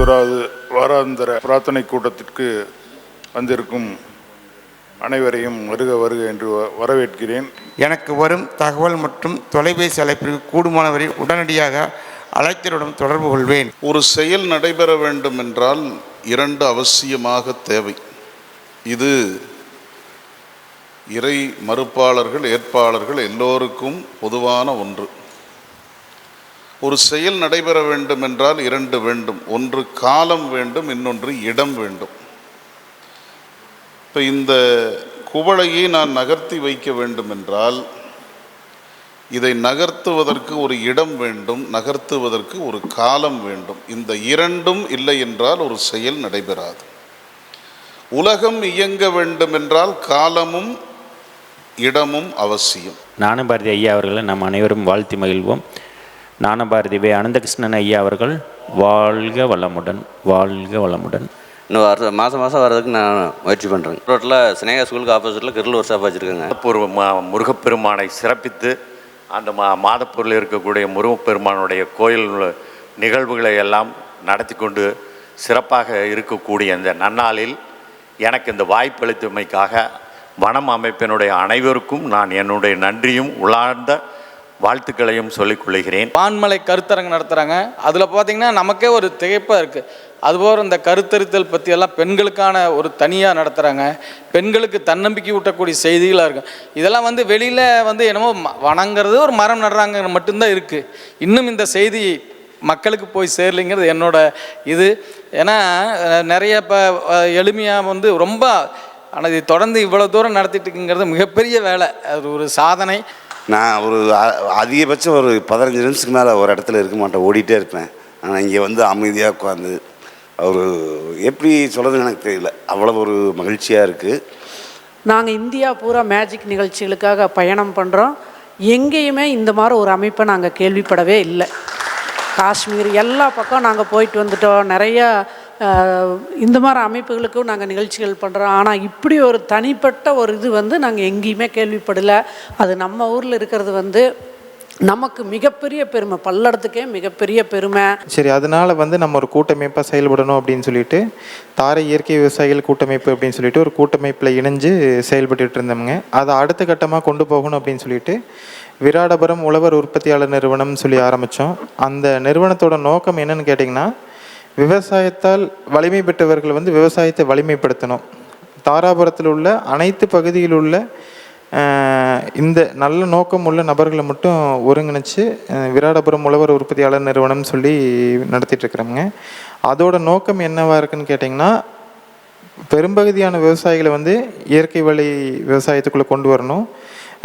இருபத்தி ஓராவது வாராந்திர பிரார்த்தனை கூட்டத்திற்கு வந்திருக்கும் அனைவரையும் வருக வருக என்று வ- வரவேற்கிறேன். எனக்கு வரும் தகவல் மற்றும் தொலைபேசி அழைப்பிற்கு கூடுமானவரை உடனடியாக அழைத்தருடன் தொடர்பு கொள்வேன். ஒரு செயல் நடைபெற வேண்டும் என்றால் இரண்டு அவசியமாக தேவை. இது இறை மறுப்பாளர்கள் ஏற்பாளர்கள் எல்லோருக்கும் பொதுவான ஒன்று. ஒரு செயல் நடைபெற வேண்டும் என்றால் இரண்டு வேண்டும். ஒன்று காலம் வேண்டும் இன்னொன்று இடம் வேண்டும். இப்போ இந்த குவளையை நான் நகர்த்தி வைக்க வேண்டும் என்றால் இதை நகர்த்துவதற்கு ஒரு இடம் வேண்டும் நகர்த்துவதற்கு ஒரு காலம் வேண்டும். இந்த இரண்டும் இல்லை என்றால் ஒரு செயல் நடைபெறாது. உலகம் இயங்க வேண்டும் என்றால் காலமும் இடமும் அவசியம். ஞானபாரதி ஐயா அவர்களை நாம் அனைவரும் வாழ்த்தி மகிழ்வோம். ஞானபாரதி வே அனந்தகிருஷ்ணன் ஐயா அவர்கள் வாழ்க வளமுடன் வாழ்க வளமுடன். இன்னும் வர மாதம் மாதம் வர்றதுக்கு நான் முயற்சி பண்ணுறேன் ரோட்டில் ஸ்னேகா ஸ்கூலுக்கு ஆப்போசிட்டில் ஒரு ஷாப் வச்சுருக்கேங்க. ம- முருகப்பெருமானை சிறப்பித்து அந்த மா மாதப்பூரில் இருக்கக்கூடிய முருகப்பெருமானுடைய கோயில் நிகழ்வுகளை எல்லாம் நடத்தி கொண்டு சிறப்பாக இருக்கக்கூடிய இந்த நன்னாளில் எனக்கு இந்த வாய்ப்பளித்தமைக்காக வனம் அமைப்பினுடைய அனைவருக்கும் நான் என்னுடைய நன்றியும் உள்ளார்ந்த வாழ்த்துக்களையும் சொல்லிக் கொள்கிறேன். வான்மலை கருத்தரங்கு நடத்துகிறாங்க அதில் பார்த்தீங்கன்னா நமக்கே ஒரு திகைப்பாக இருக்குது அதுபோல் இந்த கருத்தரித்தல் பற்றியெல்லாம் பெண்களுக்கான ஒரு தனியாக நடத்துகிறாங்க பெண்களுக்கு தன்னம்பிக்கை ஊட்டக்கூடிய செய்திகளாக இருக்கும் இதெல்லாம் வந்து வெளியில் வந்து என்னமோ வணங்குறது ஒரு மரம் நடுறாங்க மட்டும்தான் இருக்குது இன்னும் இந்த செய்தி மக்களுக்கு போய் சேரலைங்கிறது என்னோட இது. ஏன்னா நிறைய இப்போ எளிமையாக வந்து ரொம்ப ஆனால் இது தொடர்ந்து இவ்வளோ தூரம் நடத்திட்டு இருக்குங்கிறது மிகப்பெரிய வேலை. அது ஒரு சாதனை. நான் ஒரு அ- அதிகபட்சம் ஒரு பதினஞ்சு நிமிஷத்துக்கு மேலே ஒரு இடத்துல இருக்க மாட்டேன் ஓடிட்டே இருப்பேன். ஆனால் இங்கே வந்து அமைதியாக உட்காந்து ஒரு எப்படி சொல்கிறதுன்னு எனக்கு தெரியல. அவ்வளோ ஒரு மகிழ்ச்சியாக இருக்குது நாங்கள் இந்தியா பூரா மேஜிக் நிகழ்ச்சிகளுக்காக பயணம் பண்ணுறோம் எங்கேயுமே இந்த மாதிரி ஒரு அமைப்பை நாங்கள் கேள்விப்படவே இல்லை. காஷ்மீர் எல்லா பக்கம் நாங்கள் போயிட்டு வந்துட்டோம். நிறையா இந்த மாதிரி அமைப்புகளுக்கும் நாங்கள் நிகழ்ச்சிகள் பண்ணுறோம் ஆனால் இப்படி ஒரு தனிப்பட்ட ஒரு இது வந்து நாங்கள் எங்கேயுமே கேள்விப்படலை. அது நம்ம ஊரில் இருக்கிறது வந்து நமக்கு மிகப்பெரிய பெருமை. பல்லடத்துக்கே மிகப்பெரிய பெருமை. சரி அதனால வந்து நம்ம ஒரு கூட்டமைப்பாக செயல்படணும் அப்படின்னு சொல்லிட்டு தாரை இயற்கை விவசாயிகள் கூட்டமைப்பு அப்படின்னு சொல்லிட்டு ஒரு கூட்டமைப்பில் இணைஞ்சு செயல்பட்டு இருந்தோம்ங்க. அதை அடுத்த கட்டமாக கொண்டு போகணும் அப்படின்னு சொல்லிட்டு விராடபுரம் உழவர் உற்பத்தியாளர் நிறுவனம்னு சொல்லி ஆரம்பித்தோம் அந்த நிறுவனத்தோட நோக்கம் என்னன்னு கேட்டிங்கன்னா விவசாயத்தால் வலிமை பெற்றவர்கள் வந்து விவசாயத்தை வலிமைப்படுத்தணும். தாராபுரத்தில் உள்ள அனைத்து பகுதியில் உள்ள இந்த நல்ல நோக்கம் உள்ள நபர்களை மட்டும் ஒருங்கிணைச்சு விராடபுரம் உழவர் உற்பத்தியாளர் நிறுவனம் சொல்லி நடத்திட்டுருக்குறோங்க அதோட நோக்கம் என்னவா இருக்குன்னு கேட்டிங்கன்னா பெரும்பகுதியான விவசாயிகளை வந்து இயற்கை வழி விவசாயத்துக்குள்ளே கொண்டு வரணும்.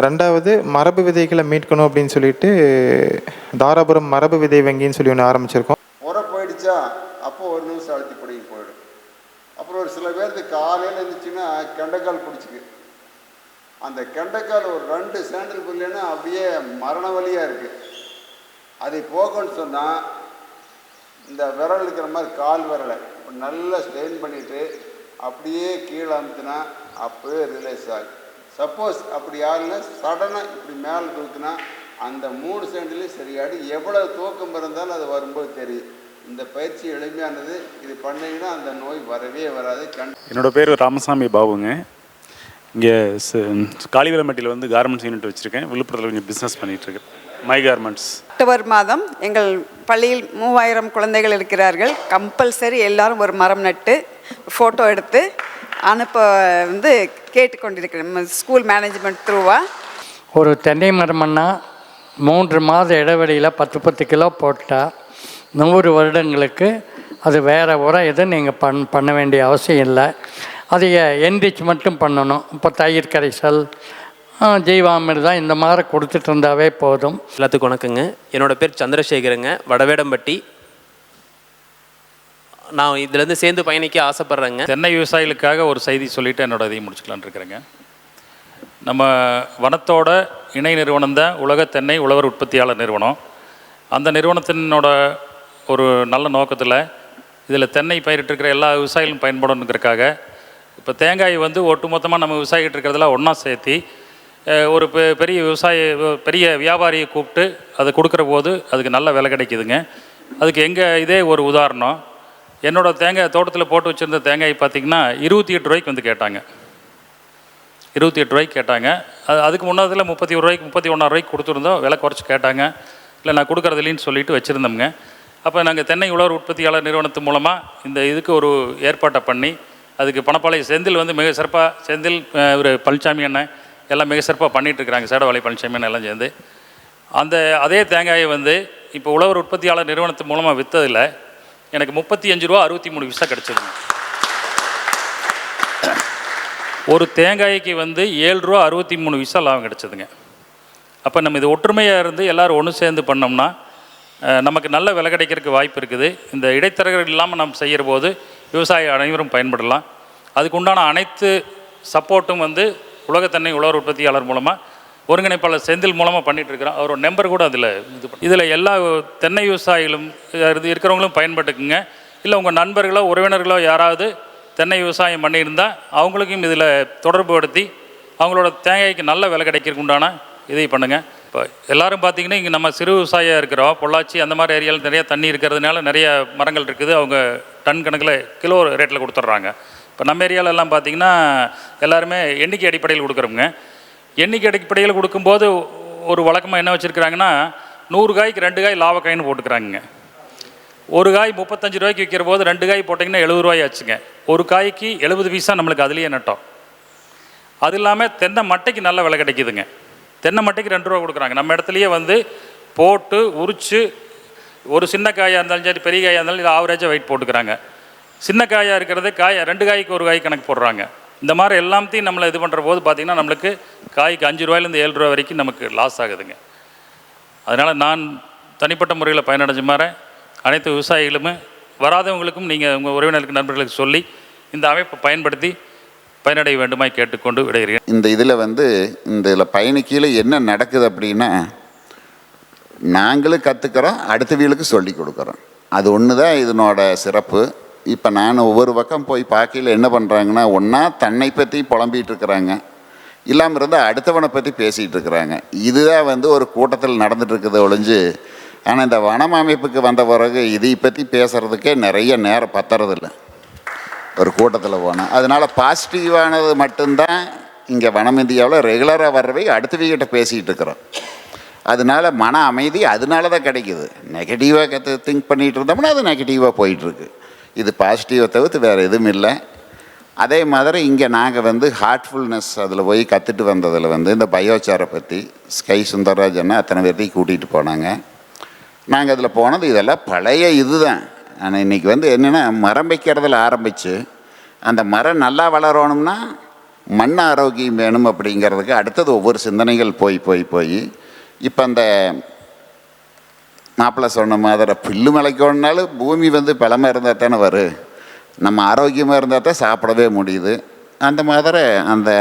ரெண்டாவது மரபு விதைகளை மீட்கணும் அப்படின்னு சொல்லிட்டு தாராபுரம் மரபு விதை வங்கின்னு சொல்லி ஒன்று ஆரம்பிச்சிருக்கோம். உரை போயிடுச்சா? அப்போ ஒரு நிமிஷம் அழுத்தி பிடிங்கி போயிடும். அப்புறம் ஒரு சில பேருக்கு காலையில் இருந்துச்சுன்னா கெண்டைக்கால் பிடிச்சிக்கு அந்த கெண்டைக்கால் ஒரு ரெண்டு சாண்டில் பிள்ளைன்னா அப்படியே மரண வழியாக இருக்குது அதை போகணும்னு சொன்னால் இந்த விரல் இருக்கிற மாதிரி கால் விரலை நல்லா ஸ்ட்ரெயின் பண்ணிவிட்டு அப்படியே கீழே அமுத்துனா அப்போவே ரிலீஸ் ஆகும். சப்போஸ் அப்படி யாருன்னா சடனாக இப்படி மேலே தூக்குனா அந்த மூணு செகண்ட்லேயும் சரியாடி எவ்வளோ தூக்கம் இருந்தாலும் அது வரும்போது தெரியும். இந்த பயிற்சி எளிமையானது இது பண்ணீங்கன்னா அந்த நோய் வரவே வராது. கண் என்னோட பேர் ராமசாமி பாபுங்க. இங்கே காளிவரம்பட்டியில் வந்து கார்மெண்ட்ஸ் யூனிட் வச்சுருக்கேன். விழுப்புரத்தில் கொஞ்சம் பிஸ்னஸ் பண்ணிகிட்ருக்கேன் மை கார்மெண்ட்ஸ் அக்டோபர் மாதம் எங்கள் பள்ளியில் மூவாயிரம் குழந்தைகள் இருக்கிறார்கள். கம்பல்சரி எல்லாரும் ஒரு மரம் நட்டு ஃபோட்டோ எடுத்து அனுப்ப வந்து கேட்டுக்கொண்டிருக்கிறேன். ஸ்கூல் மேனேஜ்மெண்ட் த்ரூவா ஒரு தென்னை மரம்னா மூன்று மாத இடைவெளியில் பத்து பத்து கிலோ போட்டால் நூறு வருடங்களுக்கு அது வேறு உரம் எதுவும் நீங்கள் பண் பண்ண வேண்டிய அவசியம் இல்லை. அதை என்ரிச் மட்டும் பண்ணணும். இப்போ தயிர் கரைசல் ஆ, ஜீவாமிர்தம் இந்த மாதிரி கொடுத்துட்டு இருந்தாவே போதும். எல்லாத்துக்கும் வணக்கங்க. என்னோட பேர் சந்திரசேகருங்க. வடவேடம்பட்டி. நான் இதுலேருந்து சேர்ந்து பயணிக்க ஆசைப்பட்றேங்க. தென்னை விவசாயிகளுக்காக ஒரு செய்தி சொல்லிவிட்டு என்னோட இதையும் முடிச்சுக்கலான்னு இருக்கிறேங்க. நம்ம வனத்தோட இணை நிறுவனம் தான் உலக தென்னை உழவர் உற்பத்தியாளர் நிறுவனம். அந்த நிறுவனத்தினோட ஒரு நல்ல நோக்கத்தில் இதில் தென்னை பயிரிட்டிருக்கிற எல்லா விவசாயிகளும் பயன்படணுங்கிறதுக்காக இப்போ தேங்காய் வந்து ஒட்டுமொத்தமாக நம்ம விவசாயிகிட்டு இருக்கிறதெல்லாம் ஒன்றா சேர்த்தி ஒரு பெ பெரிய விவசாய பெரிய வியாபாரியை கூப்பிட்டு அதை கொடுக்குற போது அதுக்கு நல்ல விலை கிடைக்குதுங்க. அதுக்கு எங்கள் இதே ஒரு உதாரணம். என்னோட தேங்காய் தோட்டத்தில் போட்டு வச்சுருந்த தேங்காய் பார்த்திங்கன்னா இருபத்தி எட்டு ரூபாய்க்கு வந்து கேட்டாங்க. இருபத்தி எட்டு ரூபாய்க்கு கேட்டாங்க. அது அதுக்கு முன்னதில் முப்பத்தி ஒரு ரூபாய்க்கு முப்பத்தி ஒன்றா ரூபாய்க்கு கொடுத்துருந்தோம். விலை குறைச்சி கேட்டாங்க. இல்லை நான் கொடுக்குறது இல்லைன்னு சொல்லிட்டு வச்சுருந்தோம்ங்க. அப்போ நாங்கள் தென்னை உழவர் உற்பத்தியாளர் நிறுவனத்து மூலமாக இந்த இதுக்கு ஒரு ஏற்பாட்டை பண்ணி அதுக்கு பணப்பாளைய செந்தில் வந்து மிக சிறப்பாக செந்தில் ஒரு பழனிசாமி அண்ணன் எல்லாம் மிக சிறப்பாக பண்ணிகிட்ருக்குறாங்க இருக்கிறாங்க. சேடவாளி பழனிசாமி அண்ணன் எல்லாம் சேர்ந்து. அந்த அதே தேங்காயை வந்து இப்போ உழவர் உற்பத்தியாளர் நிறுவனத்து மூலமாக விற்றதில் எனக்கு முப்பத்தி அஞ்சு ரூபா அறுபத்தி மூணு விசா கிடச்சிருங்க. ஒரு தேங்காய்க்கு வந்து ஏழு ரூபா அறுபத்தி மூணு விசா லாபம் கிடச்சிதுங்க. அப்போ நம்ம இது ஒற்றுமையாக இருந்து எல்லாரும் ஒன்று சேர்ந்து பண்ணோம்னா நமக்கு நல்ல விலை கிடைக்கிறதுக்கு வாய்ப்பு இருக்குது. இந்த இடைத்தரகர்கள் இல்லாமல் நம்ம செய்கிற போது விவசாய அனைவரும் பயன்படலாம். அதுக்கு உண்டான அனைத்து சப்போர்ட்டும் வந்து உலகத்தன்னை உலக உற்பத்தியாளர் மூலமாக ஒருங்கிணைப்பாளர் செந்தில் மூலமாக பண்ணிட்டு அவரோட நம்பர் கூட அதில் இது இதில் எல்லா தென்னை விவசாயிகளும் இது இருக்கிறவங்களும் பயன்பட்டுக்குங்க. இல்லை உங்கள் நண்பர்களோ உறவினர்களோ யாராவது தென்னை விவசாயம் பண்ணியிருந்தால் அவங்களுக்கும் இதில் தொடர்பு படுத்தி அவங்களோட தேங்காய்க்கு நல்ல விலை கிடைக்கிறதுக்கு உண்டான இதை பண்ணுங்கள் இப்போ எல்லாரும் பார்த்தீங்கன்னா இங்கே நம்ம சிறு விவசாயியாக இருக்கிறோம். பொள்ளாச்சி அந்த மாதிரி ஏரியாவில் நிறைய தண்ணி இருக்கிறதுனால நிறைய மரங்கள் இருக்குது. அவங்க டன் கணக்கில் கிலோ ரேட்டில் கொடுத்துட்றாங்க. இப்போ நம்ம ஏரியாவிலலாம் பார்த்தீங்கன்னா எல்லாருமே எண்ணிக்கை அடிப்படையில் கொடுக்குறோங்க எண்ணிக்கை அடிப்படையில் கொடுக்கும்போது ஒரு வழக்கமாக என்ன வச்சுருக்கிறாங்கன்னா நூறு காய்க்கு ரெண்டு காய் லாவக்காய்னு போட்டுக்கிறாங்க ஒரு காய் முப்பத்தஞ்சு ரூபாய்க்கு விற்கிற போது ரெண்டு காய் போட்டிங்கன்னா எழுபது ரூபாய் ஆச்சுங்க. ஒரு காய்க்கு எழுபது பைசா நம்மளுக்கு அதுலேயே நட்டோம். அது இல்லாமல் தென்னை மட்டைக்கு நல்ல விலை கிடைக்குதுங்க. தென்னை மட்டைக்கு ரெண்டு ரூபா கொடுக்குறாங்க. நம்ம இடத்துலையே வந்து போட்டு உரித்து ஒரு சின்ன காயாக இருந்தாலும் சரி பெரிய காயாக இருந்தாலும் இது ஆவரேஜாக வெயிட் போட்டுக்கிறாங்க. சின்ன காயாக இருக்கிறது காய் ரெண்டு காய்க்கு ஒரு காய் கணக்கு போடுறாங்க. இந்த மாதிரி எல்லாத்தையும் நம்மளை இது பண்ணுற போது பார்த்திங்கன்னா நம்மளுக்கு காய்க்கு அஞ்சு ரூபாயிலேருந்து ஏழு ரூபா வரைக்கும் நமக்கு லாஸ் ஆகுதுங்க. அதனால் நான் தனிப்பட்ட முறையில் பயனடைஞ்ச மாதிரி அனைத்து விவசாயிகளுமே வராதவங்களுக்கும் நீங்கள் உங்கள் உறவினர்களுக்கு நண்பர்களுக்கு சொல்லி இந்த அமைப்பை பயன்படுத்தி பயனடைய வேண்டுமாய் கேட்டுக்கொண்டு விடைகிறேன் இந்த இதில் வந்து இந்த இதில் பயணிக்கையில் என்ன நடக்குது அப்படின்னா நாங்களும் கற்றுக்கிறோம் அடுத்தவங்களுக்கு சொல்லி கொடுக்குறோம். அது ஒன்று தான் இதனோட சிறப்பு. இப்போ நான் ஒவ்வொரு பக்கம் போய் பார்க்கையில் என்ன பண்ணுறாங்கன்னா ஒன்றா தன்னை பற்றி புலம்பிகிட்டு இருக்கிறாங்க. இல்லாமல் இருந்தால் அடுத்தவனை பற்றி பேசிகிட்டு இருக்கிறாங்க. இதுதான் வந்து ஒரு கூட்டத்தில் நடந்துகிட்ருக்குது ஒழிஞ்சு ஆனால் இந்த வனம் அமைப்புக்கு வந்த பிறகு இதை பற்றி பேசுகிறதுக்கே நிறைய நேரம் பத்துறதில்லை. ஒரு கூட்டத்தில் போனேன் அதனால் பாசிட்டிவானது மட்டும்தான் இங்கே வனம் இந்தியாவில் ரெகுலராக வர்றவை அடுத்தவங்கிட்ட பேசிகிட்டு இருக்கிறோம். அதனால மன அமைதி அதனால தான் கிடைக்குது. நெகட்டிவாக கற்று திங்க் பண்ணிகிட்டு இருந்தோம்னா அது நெகட்டிவாக போயிட்டுருக்கு. இது பாசிட்டிவை தவிர்த்து வேறு எதுவும் இல்லை. அதே மாதிரி இங்கே நாங்கள் வந்து ஹார்ட்ஃபுல்னஸ் அதில் போய் கற்றுட்டு வந்ததில் வந்து இந்த பயோச்சாரை பற்றி ஸ்கை சுந்தரராஜன் அத்தனை பேர்த்தையும் கூட்டிகிட்டு போனாங்க. நாங்கள் அதில் போனது இதெல்லாம் பழைய இதுதான். ஆனால் இன்றைக்கி வந்து என்னென்னா மரம் வைக்கிறதுல ஆரம்பித்து அந்த மரம் நல்லா வளரணும்னா மண் ஆரோக்கியம் வேணும் அப்படிங்கிறதுக்கு அடுத்தது ஒவ்வொரு சிந்தனைகள் போய் போய் போய் இப்போ அந்த மாப்பிள்ளை சொன்ன மாதிரி புல்லு முளைக்கணுன்னாலும் பூமி வந்து பலமாக இருந்தால் தானே வரும். நம்ம ஆரோக்கியமாக இருந்தால் தான் சாப்பிடவே முடியுது. அந்த மாதிரி அந்த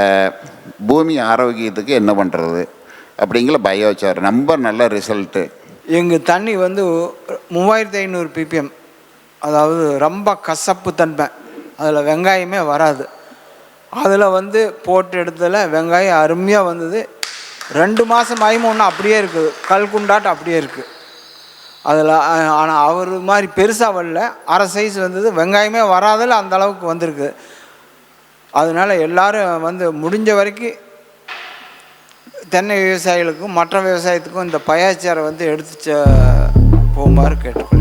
பூமி ஆரோக்கியத்துக்கு என்ன பண்ணுறது அப்படிங்கிற பயோச்சார். ரொம்ப நல்ல ரிசல்ட்டு எங்கள் தண்ணி வந்து மூவாயிரத்தி ஐநூறு பிபிஎம். அதாவது ரொம்ப கசப்பு தன்மை. அதில் வெங்காயமே வராது. அதில் வந்து போட்டு எடுத்ததில் வெங்காயம் அருமையாக வந்தது. ரெண்டு மாதம் ஆயும் ஒன்று அப்படியே இருக்குது. கல்குண்டாட்டம் அப்படியே இருக்குது அதில் ஆனால் அவர் மாதிரி பெருசாக வரல. அரை சைஸ் வந்தது. வெங்காயமே வராதில் அந்த அளவுக்கு வந்திருக்கு. அதனால் எல்லோரும் வந்து முடிஞ்ச வரைக்கும் தென்னை விவசாயிகளுக்கும் மற்ற விவசாயத்துக்கும் இந்த பயாச்சாரை வந்து எடுத்து செ- போகுமாறு கேட்டோம்